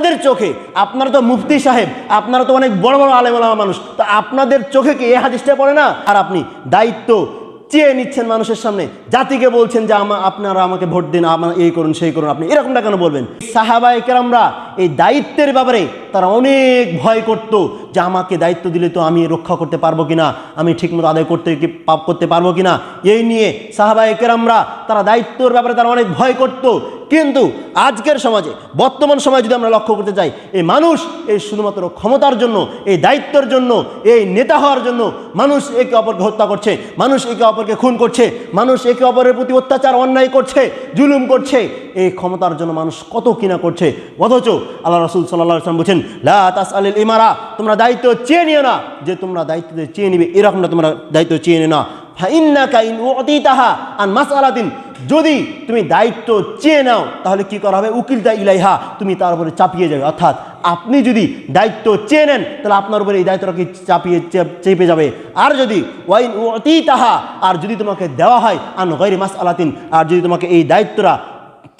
আপনাদের চোখে, আপনারা তো মুফতি সাহেব, আপনারা তো অনেক বড় বড় আলেমালামা মানুষ, তো আপনাদের চোখে কি এ হাদিসটা পড়ে না? আর আপনি দায়িত্ব চেয়ে নিচ্ছেন মানুষের সামনে, জাতিকে বলছেন যে আমা আপনারা আমাকে ভোট দিন আমার এই করুন, সেই করুন, আপনি এরকমটা কেন বলবেন? সাহাবাই কেরামরা এই দায়িত্বের ব্যাপারে তারা অনেক ভয় করত যে আমাকে দায়িত্ব দিলে তো আমি রক্ষা করতে পারব কিনা, আমি ঠিকমতো আদায় করতে পাপ করতে পারব কিনা? এই নিয়ে সাহাবাই কেরামরা তারা দায়িত্বর ব্যাপারে তারা অনেক ভয় করত কিন্তু আজকের সমাজে, বর্তমান সময়ে যদি আমরা লক্ষ্য করতে চাই এই মানুষ এই শুধুমাত্র ক্ষমতার জন্য, এই দায়িত্বের জন্য, এই নেতা হওয়ার জন্য মানুষ একে অপরকে হত্যা করছে, মানুষ একে অপরকে খুন করছে, মানুষ একে অপরের প্রতি অত্যাচার, অন্যায় করছে, জুলুম করছে, এই ক্ষমতার জন্য মানুষ কত কিনা করছে। অথচ আল্লাহ রসুল সাল্লাহ সাল্লাম বলছেন, লা তাস আলিল ইমারা তোমরা দায়িত্ব চেয়ে নিও না। যে তোমরা দায়িত্ব চেয়ে নিবে এরকমটা তোমরা দায়িত্ব চেয়ে নিও না। ফাইন্নাকা ইন উতিতাহা আন মাসআলাতিন। যদি তুমি দায়িত্ব চেয়ে নাও, তাহলে কি করা হবে? উকিলতা ইলাইহা, তুমি তার উপরে চাপিয়ে যাবে। অর্থাৎ আপনি যদি দায়িত্ব চেয়ে নেন, তাহলে আপনার উপরে এই দায়িত্বটা কি চাপিয়ে চেপে যাবে? আর যদি ওয়াইন অতি তাহা আর যদি তোমাকে দেওয়া হয়, আন গৈরি মাস আলাতিন আর যদি তোমাকে এই দায়িত্বটা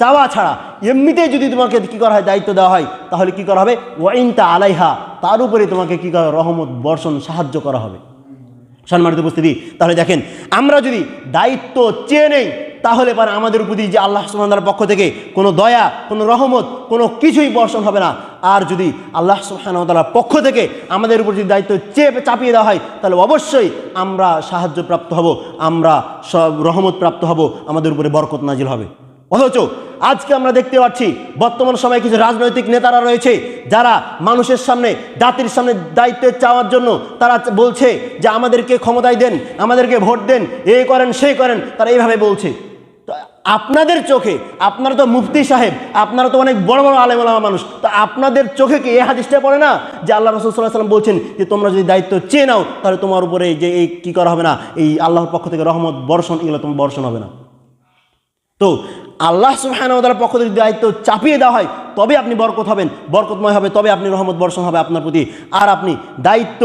চাওয়া ছাড়া এমনিতেই যদি তোমাকে কি করা হয়, দায়িত্ব দেওয়া হয়, তাহলে কি করা হবে? ওয়াইনটা আলাইহা, তার উপরে তোমাকে কি করা রহমত, বর্ষণ, সাহায্য করা হবে। সম্মানিত উপস্থিতি। তাহলে দেখেন, আমরা যদি দায়িত্ব চেয়ে নেই, তাহলে পারে আমাদের প্রতি যে আল্লাহ সুবহানার পক্ষ থেকে কোনো দয়া, কোনো রহমত, কোনো কিছুই বর্ষণ হবে না। আর যদি আল্লাহ সুবহানার পক্ষ থেকে আমাদের উপর যদি দায়িত্ব চেয়ে চাপিয়ে দেওয়া হয়, তাহলে অবশ্যই আমরা সাহায্যপ্রাপ্ত হব, আমরা সব রহমত প্রাপ্ত হব, আমাদের উপরে বরকত নাজিল হবে। অথচ আজকে আমরা দেখতে পাচ্ছি, বর্তমান সময়ে কিছু রাজনৈতিক নেতারা রয়েছে যারা মানুষের সামনে, জাতির সামনে দায়িত্ব চাওয়ার জন্য তারা বলছে যে আমাদেরকে ক্ষমতায় দেন, আমাদেরকে ভোট দেন, এ করেন, সে করেন, তারা এইভাবে বলছে। তো আপনাদের চোখে, আপনারা তো মুফতি সাহেব, আপনারা তো অনেক বড় বড় আলেমালামা মানুষ, তো আপনাদের চোখে কি এই হাদিসটা পড়ে না যে আল্লাহ রসুল সাল্লাহ সাল্লাম বলছেন যে তোমরা যদি দায়িত্ব চেয়ে নাও, তাহলে তোমার উপরে যে এই কী করা হবে না, এই আল্লাহর পক্ষ থেকে রহমত, বর্ষণ, এগুলো তোমার বর্ষণ হবে না। তো আল্লাহ সুবহানাহুর পক্ষ থেকে দায়িত্ব চাপিয়ে দেওয়া হয়, তবে আপনি বরকত হবেন। বরকতময় হবে, তবে আপনি রহমত বর্ষণ হবে আপনার প্রতি। আর আপনি দায়িত্ব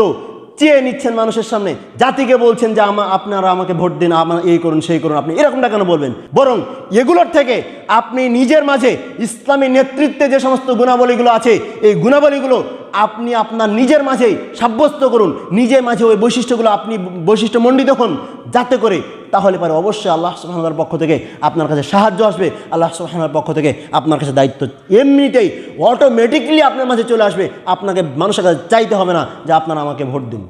চেয়ে নিচ্ছেন মানুষের সামনে। জাতিকে বলছেন যে, আমা আপনারা আমাকে ভোট দিন আমার এই করুন, সেই করুন। আপনি এরকমটা কেন বলবেন? বরং এগুলোর থেকে আপনি নিজের মাঝে ইসলামী নেতৃত্বে যে সমস্ত গুণাবলীগুলো আছে, এই গুণাবলীগুলো আপনি আপনার নিজের মাঝেই সাব্যস্ত করুন। নিজের মাঝে ওই বৈশিষ্ট্যগুলো আপনি বৈশিষ্ট্য মণ্ডিত হন, যাতে করে তাহলে পরে অবশ্যই আল্লাহ সুহানার পক্ষ থেকে আপনার কাছে সাহায্য আসবে। আল্লাহ সুহানার পক্ষ থেকে আপনার কাছে দায়িত্ব এমনিতেই অটোমেটিকলি আপনার মাঝে চলে আসবে। আপনাকে মানুষের কাছে চাইতে হবে না যে আপনারা আমাকে ভোট দিন।